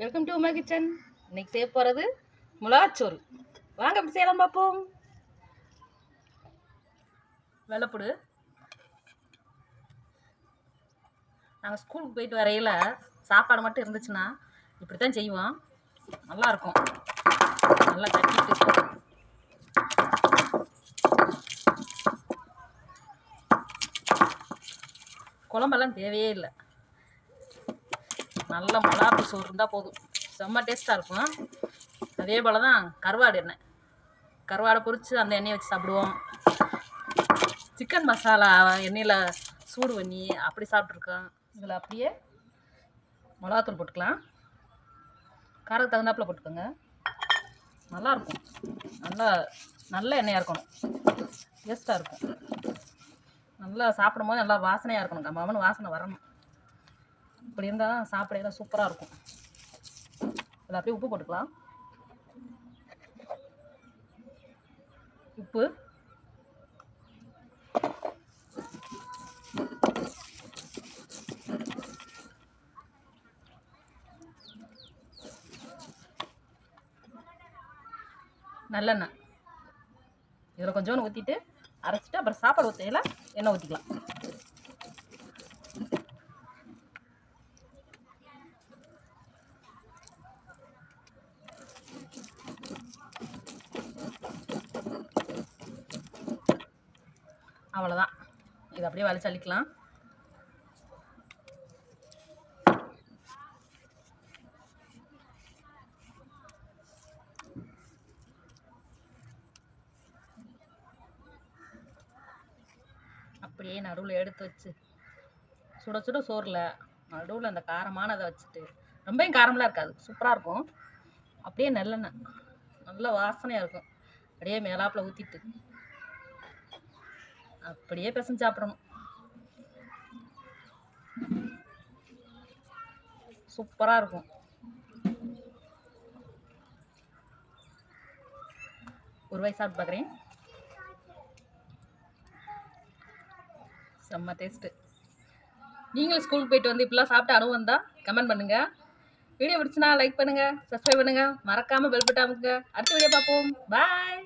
Welcome to Uma kitchen இன்னைக்கு செய்ய போகிறது முளாச்சோறு வாங்க அப்படி செய்யலாம் பார்ப்போம். வெள்ளைப்புடு நாங்கள் ஸ்கூலுக்கு போயிட்டு வரையில் சாப்பாடு மட்டும் இருந்துச்சுன்னா இப்படி தான் செய்வோம் நல்லாயிருக்கும் நல்லா தட்டிட்டு குழம்பெல்லாம் தேவையே இல்லை. நல்ல மிளகாப்பு சோறு இருந்தால் போதும். செம்ம டேஸ்ட்டாக இருக்கும். அதே போல் தான் கருவாடு எண்ணெய். கருவாடை பொறித்து அந்த எண்ணெயை வச்சு சாப்பிடுவோம். சிக்கன் மசாலா எண்ணெயில் சூடு பண்ணி அப்படி சாப்பிட்ருக்கோம் இதில் அப்படியே மிளகாத்தூள் போட்டுக்கலாம். காரத்துக்கு தகுந்தாப்பில் போட்டுக்கோங்க. நல்லாயிருக்கும். நல்லா நல்ல எண்ணெயாக இருக்கணும். டேஸ்ட்டாக இருக்கும். நல்லா சாப்பிடும் போது நல்லா வாசனையாக இருக்கணும். கம்மாமனு வாசனை வரணும். இப்படி இருந்தால் தான் சாப்பிடையில சூப்பராக இருக்கும். இதில் அப்படியே உப்பு போட்டுக்கலாம். உப்பு. நல்லெண்ணெய். இதில் கொஞ்சோன்னு ஊற்றிட்டு அரைச்சிட்டு அப்புறம் சாப்பாடு ஊற்றையில் எண்ணெய் ஊற்றிக்கலாம் அவ்வளோதான் இதை அப்படியே வலிச்சு அப்படியே நடுவில் எடுத்து வச்சு. சுட சுட சோறில் நடுவில் அந்த காரமானதை வச்சுட்டு ரொம்பவும் காரமெலாம் இருக்காது. சூப்பராக இருக்கும். அப்படியே நல்லெண்ணெய். நல்ல வாசனையாக இருக்கும். அப்படியே மேலாப்பில் ஊற்றிட்டு அப்படியே பிசைஞ்சு சாப்பிடணும். சூப்பராக இருக்கும். ஒரு வாய் சாப்பிட்டு பார்க்குறேன் செம்ம டேஸ்ட்டு நீங்களும் ஸ்கூலுக்கு போயிட்டு வந்து இப்படிலாம் சாப்பிட்ட அனுபவம் தான் கமெண்ட் பண்ணுங்கள் வீடியோ பிடிச்சினா லைக் பண்ணுங்கள் சப்ஸ்கிரைப் பண்ணுங்கள் மறக்காமல் பெல் பட்டாமுங்க அடுத்த வீடியோ பார்ப்போம். பாய்